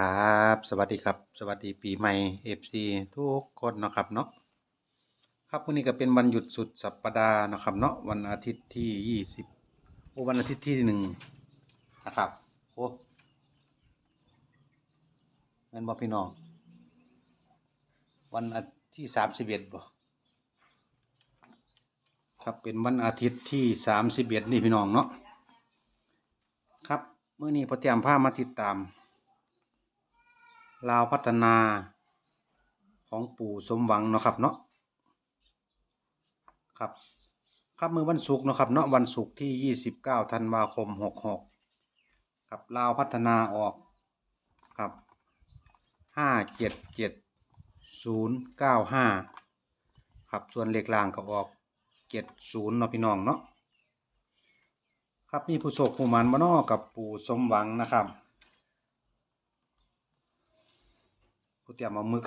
ครับ สวัสดีครับ สวัสดีปีใหม่ FC ทุกคนนะครับเนาะครับวันนี้ก็เป็นวันหยุดสุดสัปดาห์นะครับเนาะวันอาทิตย์ที่ยี่สิบโอ้วันอาทิตย์ที่หนึ่งนะครับโอ้เงินบ่พี่น้องวันอาทิตย์ที่สามสิบเอ็ดบ่ครับเป็นวันอาทิตย์ที่สามสิบเอ็ดนี่พี่น้องเนาะครับเมื่อนี้พอเตรียมผ้ามาติดตาม ลาวพัฒนาของปู่สมหวังเนาะครับเนาะครับ ครับมือวันศุกร์เนาะครับเนาะวันศุกร์ที่ยี่สิบเก้าธันวาคมหกหกครับลาวพัฒนาออกครับห้าเจ็ดเจ็ดศูนย์เก้าห้าครับส่วนเลขล่างก็ออกเจ็ดศูนย์เนาะพี่น้องเนาะครับมีผู้โชคผู้มันมานาะกับปู่สมหวังนะครับ กูเตรียมเอามึก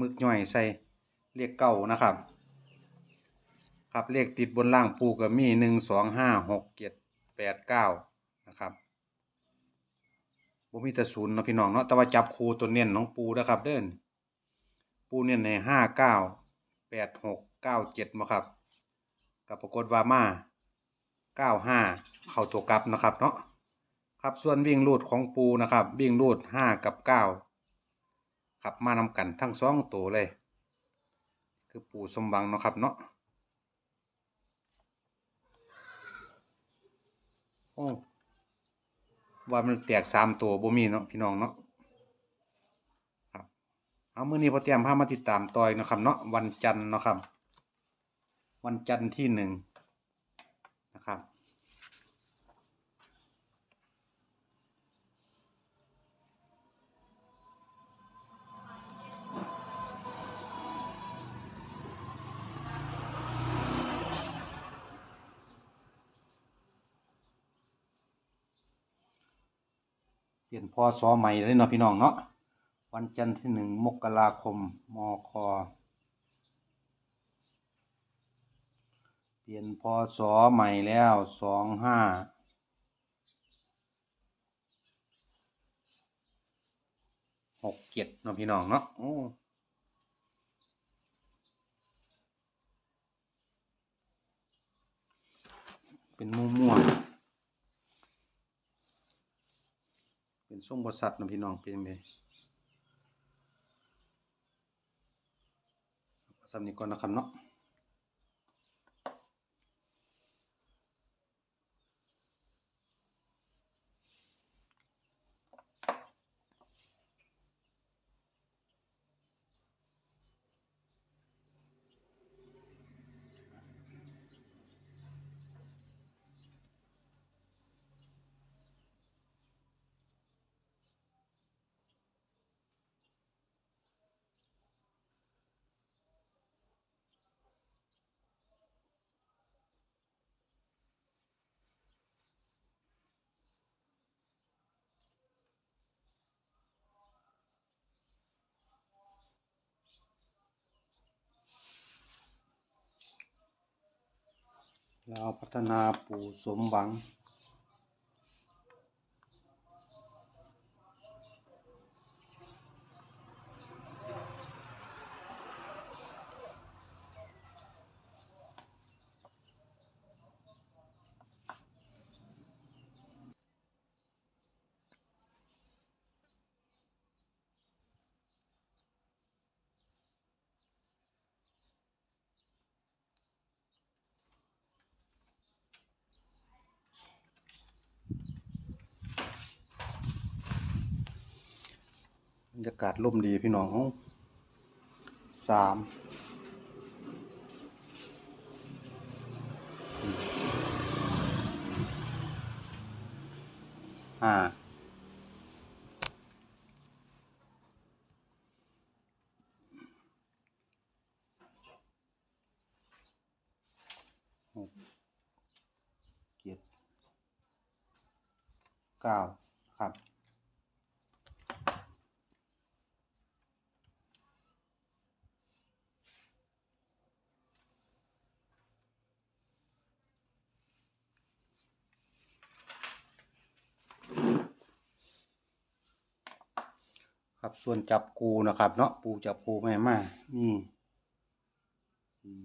มึกย่อยใส่เลขเก้านะครับ ครับเลขติดบนล่างปูก็มีหนึ่งสองห้าหกเจ็ดแปดเก้านะครับบ่มีแต่ศูนย์เนาะพี่น้องเนาะแต่ว่าจับคูตัวเน้นของปูนะครับ เด้นปูเน้นในห้าเก้าแปดหกเก้าเจ็ดมาครับกับปรากฏว่ามาเก้าห้าเข้าตัวกลับนะครับเนาะครับส่วนวิ่งรูดของปูนะครับ วิ่งรูดห้ากับเก้า ขับมานำกันทั้งสองตัวเลย คือปู่สมหวังเนาะครับเนาะโอ้ว่ามันแตกสามตัวบ่มีเนาะพี่น้องเนาะครับเอามื้อนี้พอเตรียมพามาติดตามต่อยเนาะครับเนาะวันจันทร์เนาะครับ วันจันทร์ที่หนึ่ง เปลี่ยนพศใหม่เลยเนาะพี่น้องเนาะวันจันทร์ที่หนึ่งมกราคมมคเปลี่ยนพศใหม่แล้วสองห้าหกเจ็ดเนาะพี่น้องเนาะโอ้เป็นมั่วๆ เป็นส้มบริษัทนะพี่น้องเป็นยังไงสำนีก่อนนะครับเนาะ เราพัฒนาปู่สมหวัง รรยากาศร่มดีพี่น้องสามห้าหกเจ็ดเก้าครับ ครับส่วนจับกูนะครับ เนาะปูจับกูแม่มานี่สี่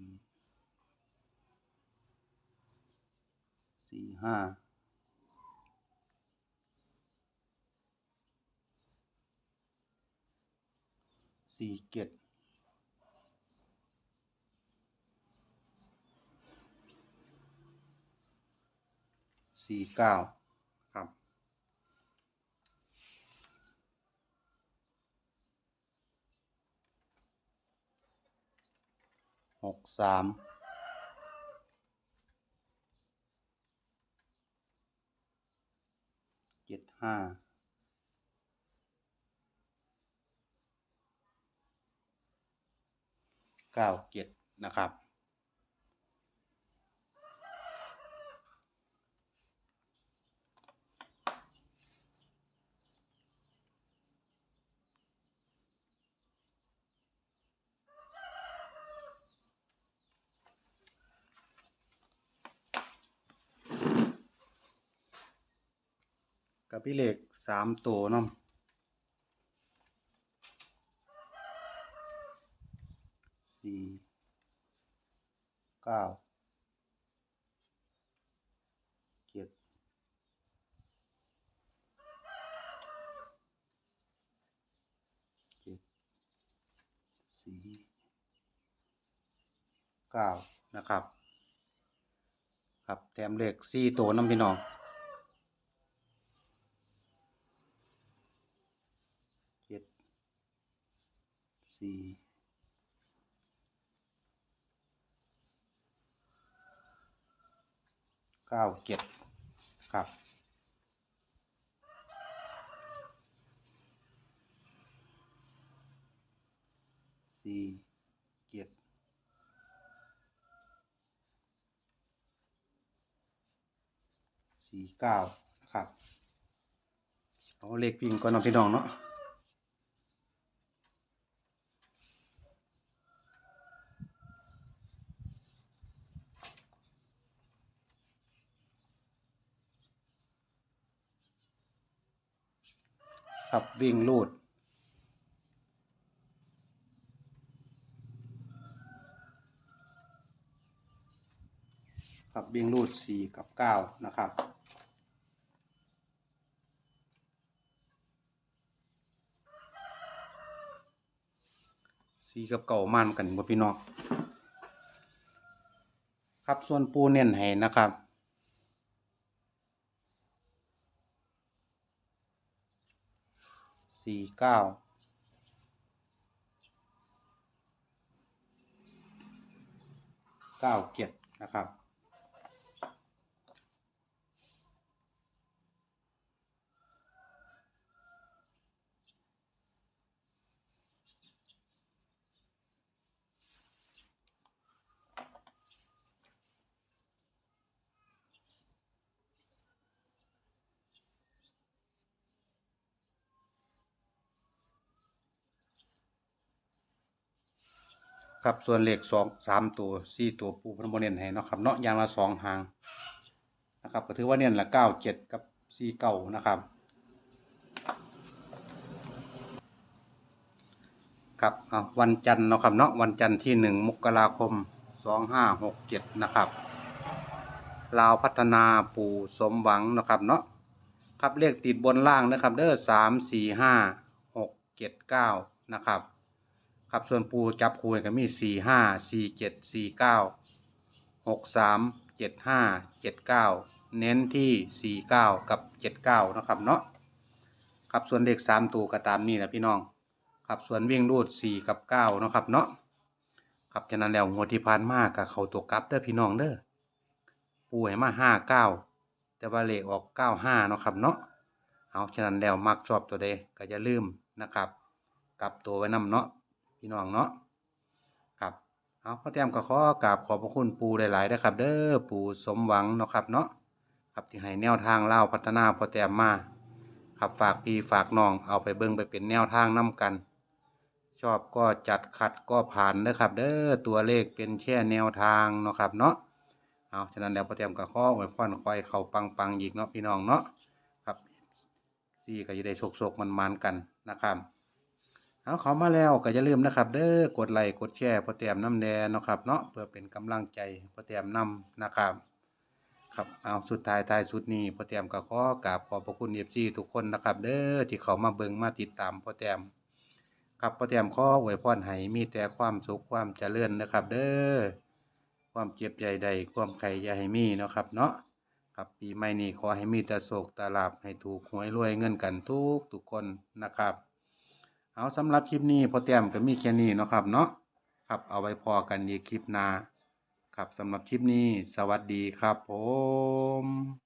สี่ห้าสี่เจ็ดสี่เก้าครับ หกสามเจ็ดห้าเก้าเจ็ดนะครับ กับพี่เหล็กสามตัวเนาะสี่เก้าเจ็ดเจ็ดสี่เก้านะครับ ครับแถมเลขสี่ตัวน้ำพี่น้อง เจ็ด สี่เก้าเจ็ดครับสี่เจ็ดสี่เก้าครับเอาเลขวิ่งก่อนเนาะพี่น้องเนาะ ครับวิ่งลูด ครับวิ่งลูดสี่กับเก้านะครับสี่กับเก่ามันกันบ่พี่น้องครับส่วนปูเน้นให้นะครับ สี่เก้าเก้าเจ็ดนะครับ ครับส่วนเลขสองสามตัวสี่ตัวปูพันโมเน้นให้เนาะครับเนาะยางละสองหางนะครับก็ถือว่าเน้นละเก้าเจ็ดกับสี่เก้านะครับครับวันจันทร์เนาะครับเนาะวันจันทร์ที่หนึ่งมกราคมสองห้าหกเจ็ดนะครับลาวพัฒนาปู่สมหวังนะครับเนาะครับเลขติดบนล่างนะครับเด้อสามสี่ห้าหกเจ็ดเก้านะครับ ครับส่วนปูจับคูก็มีสี่ห้าสี่เจ็ดสี่เก้าหกสามเจ็ดห้าเจ็ดเก้าเน้นที่สี่เก้ากับเจ็ดเก้านะครับเนาะครับส่วนเลขสามตัวก็ตามนี้นะพี่น้องครับส่วนวิ่งรูดสี่กับเก้านะครับเนาะครับฉะนั้นแล้วงวดที่ผ่านมากับเขาตัวกลับเด้อพี่น้องเด้อปูให้มาห้าเก้าแต่ว่าเลขออกเก้าห้านะครับเนาะเอาฉะนั้นแล้วมักชอบตัวใดก็อย่าลืมนะครับกลับตัวไว้นำเนาะ พี่น้องเนาะครับเอาพ่อแต้มก็ขอกราบขอบพระคุณปูหลายๆนะครับ เด้อปูสมหวังเนาะครับเนาะครับที่ให้แนวทางเล่าพัฒนาพ่อแต้มมาครับฝากพี่ฝากน้องเอาไปเบิ่งไปเป็นแนวทางนํกัน ชอบก็จัดขัดก็ผ่านเด้อครับ เด้อตัวเลขเป็นแค่แนวทางเนาะครับเนาะเอาฉะนั้นแล้วพ่อแต้มก็ขออวยพรคอยเขาปังๆอีกเนาะพี่น้องเนาะครับซี่ก็จะได้โชคๆมันๆกันนะครับ เอาเขามาแล้วก็อย่าลืมนะครับ เด้อกดไลค์กดแชร์พอแต้มน้ำแดงเนาะครับเนาะเพื่อเป็นกำลังใจพอแต้มนำนะครับ ครับเอาสุดท้ายท้ายสุดนี้พ่อแต้มก็ขอกราบขอบพระคุณเอฟซีทุกคนนะครับ เด้อที่เขามาเบิ่งมาติดตามพ่อแต้มครับพ่อแต้มขออวยพรให้มีแต่ความสุขความเจริญนะครับ เด้อความเจ็บใหญ่ใดความไข่อย่าให้มีเนาะครับ เนาะครับปีใหม่นี้ขอให้มีแต่โศกตาลาบให้ถูกหวยรวยเงินกันทุกทุกคนนะครับ เอาสำหรับคลิปนี้พอแต้มก็มีแค่นี้เนาะครับเนาะครับเอาไว้พอกันอีกคลิปหน้าครับสำหรับคลิปนี้ สวัสดีครับผม